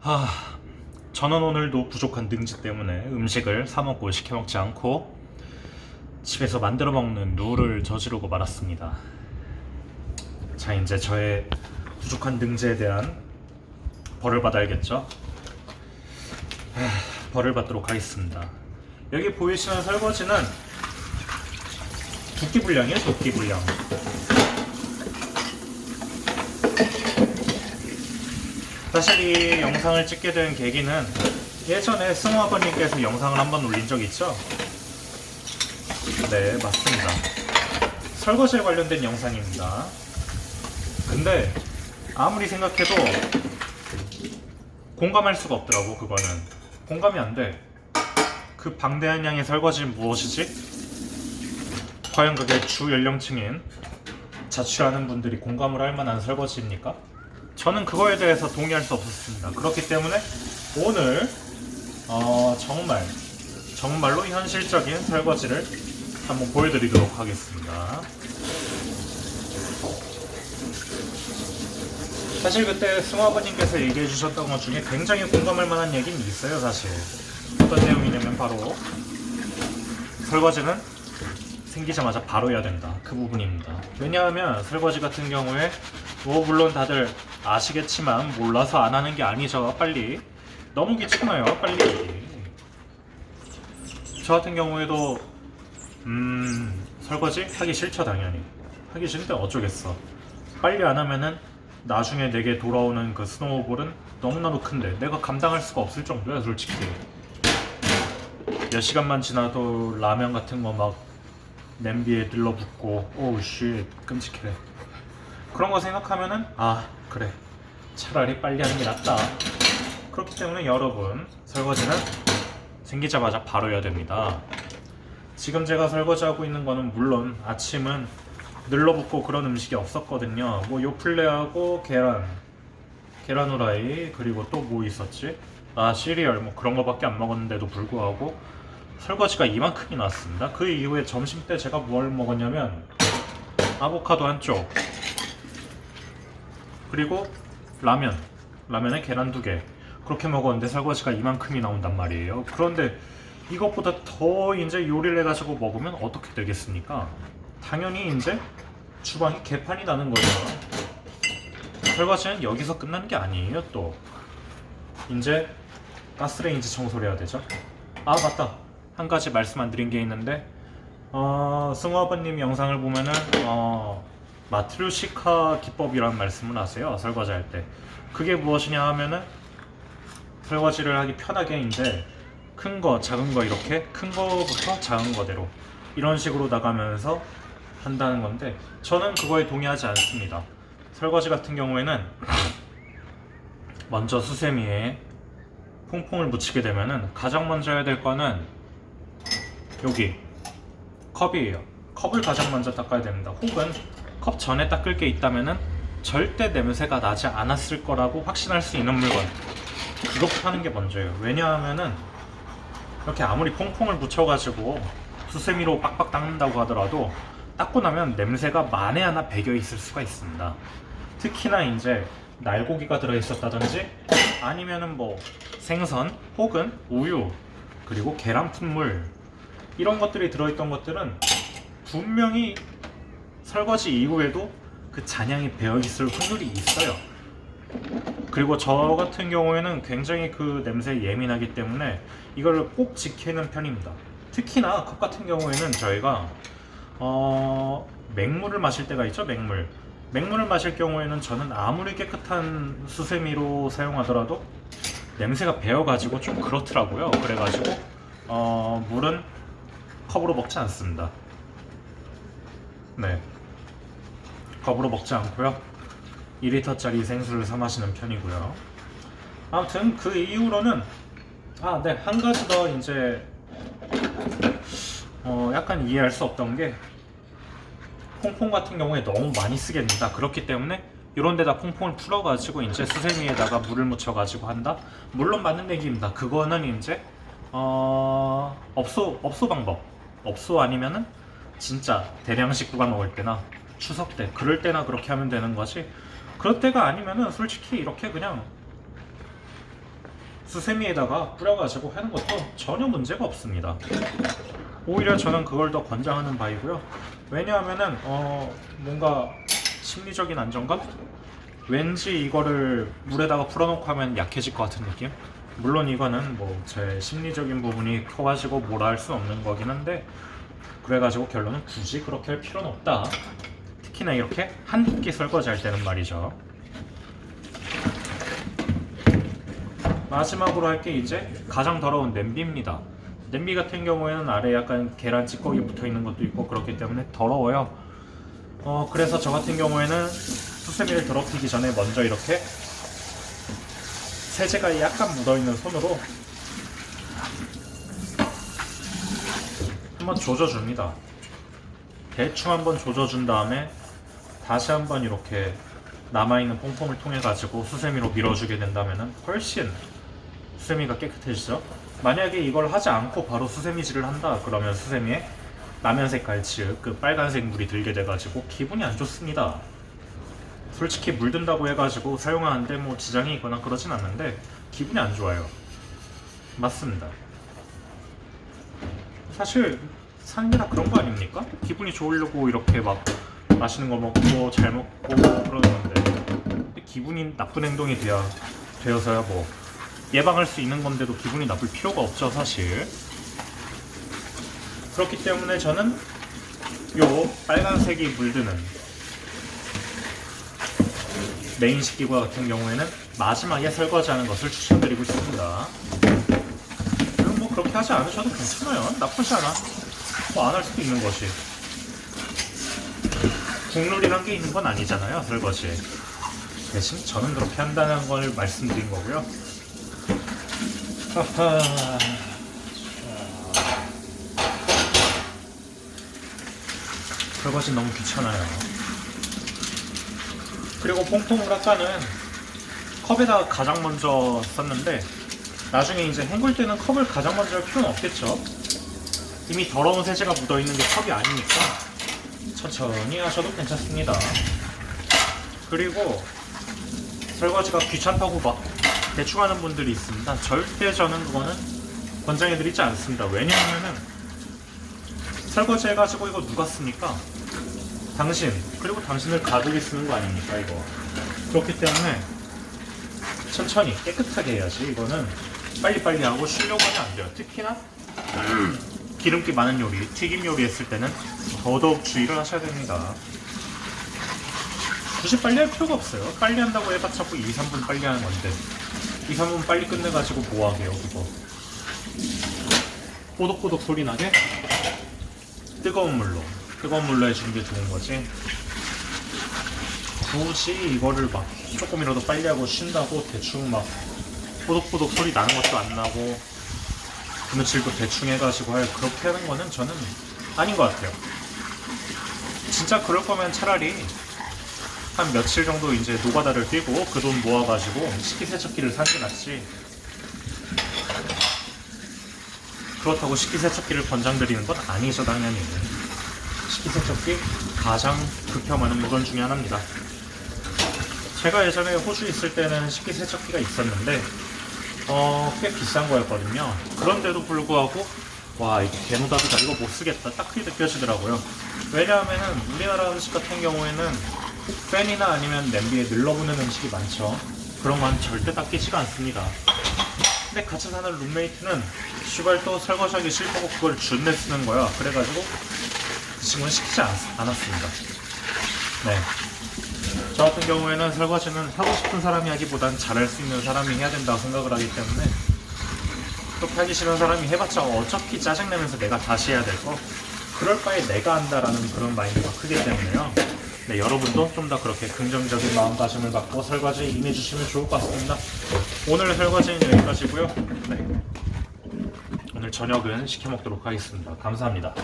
하, 저는 오늘도 부족한 능지 때문에 음식을 사 먹고 시켜 먹지 않고 집에서 만들어 먹는 룰을 저지르고 말았습니다. 자, 이제 저의 부족한 능지에 대한 벌을 받아야겠죠? 하, 벌을 받도록 하겠습니다. 여기 보이시는 설거지는 두끼 분량이에요, 두끼 분량. 사실 이 영상을 찍게 된 계기는 예전에 승우 아버님께서 영상을 한번 올린 적 있죠? 네, 맞습니다. 설거지에 관련된 영상입니다. 근데 아무리 생각해도 공감할 수가 없더라고, 그거는. 공감이 안 돼. 그 방대한 양의 설거지는 무엇이지? 과연 그게 주 연령층인 자취하는 분들이 공감을 할 만한 설거지입니까? 저는 그거에 대해서 동의할 수 없었습니다. 그렇기 때문에 오늘 어, 정말 정말로 현실적인 설거지를 한번 보여드리도록 하겠습니다. 사실 그때 승우 아버님께서 얘기해 주셨던 것 중에 굉장히 공감할 만한 얘기는 있어요, 사실. 어떤 내용이냐면 바로 설거지는 생기자마자 바로 해야 된다. 그 부분입니다. 왜냐하면 설거지 같은 경우에 뭐 물론 다들 아시겠지만 몰라서 안 하는 게 아니죠. 빨리 너무 귀찮아요. 빨리. 저 같은 경우에도 음 설거지 하기 싫죠 당연히. 하기 싫은데 어쩌겠어. 빨리 안 하면은 나중에 내게 돌아오는 그 스노우볼은 너무나도 큰데 내가 감당할 수가 없을 정도야 솔직히. 몇 시간만 지나도 라면 같은 거막 냄비에 들러붙고 오우 쉣 끔찍해. 그런 거 생각하면은 아 그래. 차라리 빨리 하는 게 낫다. 그렇기 때문에 여러분 설거지는 생기자마자 바로 해야 됩니다. 지금 제가 설거지하고 있는 거는 물론 아침은 늘러붙고 그런 음식이 없었거든요. 뭐 요플레하고 계란 계란 후라이 그리고 또 뭐 있었지? 아 시리얼 뭐 그런 거밖에 안 먹었는데도 불구하고 설거지가 이만큼이 나왔습니다. 그 이후에 점심 때 제가 뭘 먹었냐면 아보카도 한 쪽, 그리고 라면, 라면에 계란 두 개. 그렇게 먹었는데 설거지가 이만큼이 나온단 말이에요. 그런데 이것보다 더 이제 요리를 해가지고 먹으면 어떻게 되겠습니까? 당연히 이제 주방이 개판이 나는 거죠. 설거지는 여기서 끝나는 게 아니에요. 또 이제 가스레인지 청소를 해야 되죠. 아 맞다. 한 가지 말씀 안 드린 게 있는데 어, 승우 아버님 영상을 보면은 어, 마트루시카 기법이라는 말씀을 하세요? 설거지 할 때. 그게 무엇이냐 하면은 설거지를 하기 편하게 이제 큰거 작은 거 이렇게 큰 거부터 작은 거대로 이런 식으로 나가면서 한다는 건데 저는 그거에 동의하지 않습니다. 설거지 같은 경우에는 먼저 수세미에 퐁퐁을 묻히게 되면은 가장 먼저 해야 될 거는 여기 컵이에요. 컵을 가장 먼저 닦아야 됩니다. 혹은 컵 전에 닦을 게 있다면은 절대 냄새가 나지 않았을 거라고 확신할 수 있는 물건. 그것부터 하는 게 먼저예요. 왜냐하면은 이렇게 아무리 퐁퐁을 묻혀가지고 수세미로 빡빡 닦는다고 하더라도 닦고 나면 냄새가 만에 하나 배겨 있을 수가 있습니다. 특히나 이제 날고기가 들어 있었다든지 아니면은 뭐 생선 혹은 우유 그리고 계란 풋물 이런 것들이 들어있던 것들은 분명히 설거지 이후에도 그 잔향이 배어 있을 확률이 있어요. 그리고 저 같은 경우에는 굉장히 그 냄새에 예민하기 때문에 이걸 꼭 지키는 편입니다. 특히나 컵 같은 경우에는 저희가 어, 맹물을 마실 때가 있죠, 맹물. 맹물을 마실 경우에는 저는 아무리 깨끗한 수세미로 사용하더라도 냄새가 배어가지고 좀 그렇더라고요. 그래가지고 어, 물은 컵으로 먹지 않습니다. 네. 컵으로 먹지 않고요. 2리터짜리 생수를 사 마시는 편이고요. 아무튼 그 이후로는 아, 네. 한 가지 더 이제 어, 약간 이해할 수 없던 게 퐁퐁 같은 경우에 너무 많이 쓰게 된다. 그렇기 때문에 이런 데다 퐁퐁을 풀어가지고 이제 수세미에다가 물을 묻혀가지고 한다. 물론 맞는 얘기입니다. 그거는 이제 어, 업소 업소 방법. 업소 아니면은 진짜 대량 식구가 먹을 때나 추석 때 그럴 때나 그렇게 하면 되는 거지. 그럴 때가 아니면은 솔직히 이렇게 그냥 수세미에다가 뿌려가지고 하는 것도 전혀 문제가 없습니다. 오히려 저는 그걸 더 권장하는 바이고요. 왜냐하면은 어 뭔가 심리적인 안정감? 왠지 이거를 물에다가 풀어놓고 하면 약해질 것 같은 느낌? 물론 이거는 뭐 제 심리적인 부분이 커가지고 뭐라 할 수 없는 거긴 한데 그래가지고 결론은 굳이 그렇게 할 필요는 없다. 특히나 이렇게 한 끼 설거지 할 때는 말이죠. 마지막으로 할 게 이제 가장 더러운 냄비입니다. 냄비 같은 경우에는 아래 약간 계란 찌꺼기 붙어 있는 것도 있고 그렇기 때문에 더러워요. 어 그래서 저 같은 경우에는 수세미를 더럽히기 전에 먼저 이렇게 세제가 약간 묻어 있는 손으로 한번 조져줍니다. 대충 한번 조져준 다음에 다시 한번 이렇게 남아있는 폼폼을 통해 가지고 수세미로 밀어주게 된다면 훨씬 수세미가 깨끗해지죠. 만약에 이걸 하지 않고 바로 수세미질을 한다 그러면 수세미에 라면 색깔 즉그 빨간색 물이 들게 돼가지고 기분이 안 좋습니다. 솔직히 물 든다고 해가지고 사용하는데 뭐 지장이 있거나 그러진 않는데 기분이 안 좋아요. 맞습니다. 사실 사는 게 다 그런 거 아닙니까? 기분이 좋으려고 이렇게 막 맛있는 거 먹고 잘 먹고 그러는데 기분이 나쁜 행동이 되어, 되어서야 뭐 예방할 수 있는 건데도 기분이 나쁠 필요가 없죠 사실 그렇기 때문에 저는 요 빨간색이 물드는 메인 식기구 같은 경우에는 마지막에 설거지하는 것을 추천드리고 있습니다. 그럼 뭐 그렇게 하지 않으셔도 괜찮아요. 나쁘지 않아. 뭐 안 할 수도 있는 것이 국룰이란 게 있는 건 아니잖아요 설거지에 대신 저는 그렇게 한다는 걸 말씀드린 거고요. 하하. 설거지 너무 귀찮아요. 그리고 퐁퐁을 아까는 컵에다 가장 먼저 썼는데 나중에 이제 헹굴 때는 컵을 가장 먼저 할 필요는 없겠죠. 이미 더러운 세제가 묻어 있는 게 컵이 아니니까 천천히 하셔도 괜찮습니다. 그리고 설거지가 귀찮다고 막 대충 하는 분들이 있습니다. 절대 저는 그거는 권장해드리지 않습니다. 왜냐하면은 설거지 해가지고 이거 누가 씁니까? 당신. 그리고 당신을 가족이 쓰는 거 아닙니까 이거? 그렇기 때문에 천천히 깨끗하게 해야지. 이거는 빨리빨리 하고 쉬려고 하면 안 돼요. 특히나 기름기 많은 요리 튀김 요리 했을 때는 더더욱 주의를 하셔야 됩니다. 굳이 빨리 할 필요가 없어요. 빨리 한다고 해봤자 뭐 2, 3분 빨리 하는 건데. 2, 3분 빨리 끝내가지고 뭐 하게요 그거? 꼬독꼬독 소리 나게 뜨거운 물로 뜨거운 물로 해주는 게 좋은 거지? 굳이 이거를 막 조금이라도 빨리 하고 쉰다고 대충 막 꼬독꼬독 소리 나는 것도 안 나고 그무칠도 대충 해가지고 할 그렇게 하는 거는 저는 아닌 것 같아요. 진짜 그럴 거면 차라리 한 며칠 정도 이제 노가다를 뛰고 그 돈 모아가지고 식기세척기를 사는 게 낫지. 그렇다고 식기세척기를 권장드리는 건 아니죠 당연히 식기세척기 가장 극혐하는 물건 중에 하나입니다. 제가 예전에 호주 있을 때는 식기세척기가 있었는데 어, 꽤 비싼 거였거든요. 그런데도 불구하고 와 이게 개노답이다 이거 못 쓰겠다. 딱 그게 느껴지더라고요. 왜냐하면은 우리나라 음식 같은 경우에는 팬이나 아니면 냄비에 늘러붙는 음식이 많죠. 그런 건 절대 닦이지가 않습니다. 근데 같이 사는 룸메이트는 슈발 또 설거지하기 싫다고 그걸 준내 쓰는 거야. 그래가지고 그 친구는 시키지 않, 않았습니다. 네. 저 같은 경우에는 설거지는 하고 싶은 사람이 하기보단 잘할 수 있는 사람이 해야 된다고 생각을 하기 때문에 그렇게 하기 싫은 사람이 해봤자 어차피 짜증내면서 내가 다시 해야 될 거. 그럴 바에 내가 한다라는 그런 마인드가 크기 때문에요. 네, 여러분도 좀 더 그렇게 긍정적인 마음가짐을 갖고 설거지 임해주시면 좋을 것 같습니다. 오늘 설거지는 여기까지고요. 네. 오늘 저녁은 시켜 먹도록 하겠습니다. 감사합니다.